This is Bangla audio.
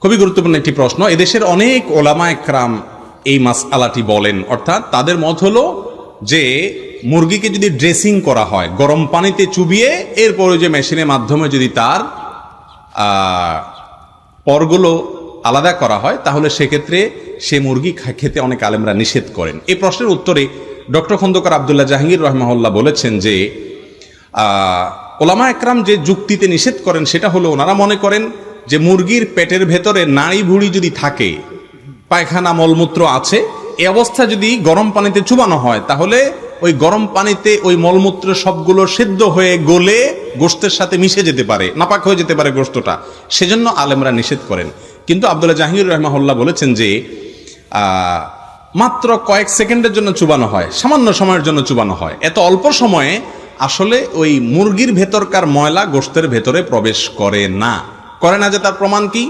খুবই গুরুত্বপূর্ণ একটি প্রশ্ন। এদেশের অনেক ওলামা একরাম এই মাস আলাটি বলেন। অর্থাৎ তাদের মত হলো যে, মুরগিকে যদি ড্রেসিং করা হয়, গরম পানিতে চুবিয়ে, এরপরে যে মেশিনের মাধ্যমে যদি তার পরগুলো আলাদা করা হয়, তাহলে সেক্ষেত্রে সে মুরগি খেতে অনেক আলেমরা নিষেধ করেন। এই প্রশ্নের উত্তরে ডক্টর খন্দকার আবদুল্লাহ জাহাঙ্গীর রহমাহুল্লাহ বলেছেন যে ওলামা একরাম যে যুক্তিতে নিষেধ করেন, সেটা হলো ওনারা মনে করেন যে মুরগির পেটের ভেতরে নাড়ি ভুড়ি যদি থাকে, পায়খানা মলমূত্র আছে এই অবস্থা যদি গরম পানিতে চুবানো হয়, তাহলে ওই গরম পানিতে ওই মলমূত্র সবগুলো সেদ্ধ হয়ে গলে গোস্তের সাথে মিশে যেতে পারে, নাপাক হয়ে যেতে পারে গোস্তটা সেজন্য আলেমরা নিষেধ করেন। কিন্তু আবদুল্লাহ জাহাঙ্গীর রহমাহুল্লাহ বলেছেন যে মাত্র কয়েক সেকেন্ডের জন্য চুবানো হয়, সামান্য সময়ের জন্য চুবানো হয়। এত অল্প সময়ে আসলে ওই মুরগির ভেতরকার ময়লা গোস্তের ভেতরে প্রবেশ করে না। করে না যে তার প্রমাণ কি?